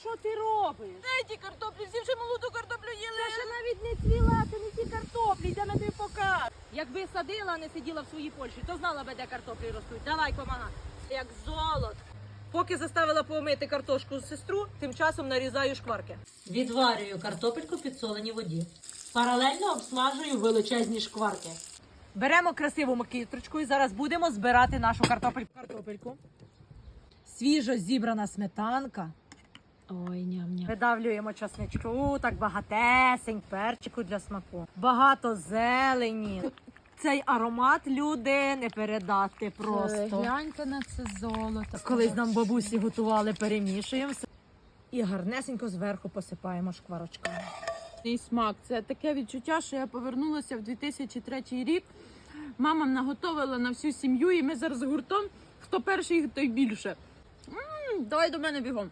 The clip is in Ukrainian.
Що ти робиш? Де ті картоплі? Всі вже молоду картоплю їли. Це ще навіть не цвіла, це не ті картоплі, йдемо я тобі покажу. Якби садила, а не сиділа в своїй Польщі, то знала би, де картоплі ростуть. Давай, помагай. Як золото. Поки заставила помити картошку сестру, тим часом нарізаю шкварки. Відварюю картопельку в підсоленій воді. Паралельно обсмажую величезні шкварки. Беремо красиву макітрочку і зараз будемо збирати нашу картопельку. картопельку. Свіжо зібрана сметанка. Ой, ням-ням. Видавлюємо часничку, так багатесень, перчику для смаку. Багато зелені. Цей аромат люди не передати просто. Гляньте на це золото. Колись нам бабусі готували, перемішуємо все. І гарнесенько зверху посипаємо шкварочками. Цей смак. Це таке відчуття, що я повернулася в 2003 рік. Мама наготовила на всю сім'ю, і ми зараз гуртом. Хто перший, той більше. м давай до мене бігом.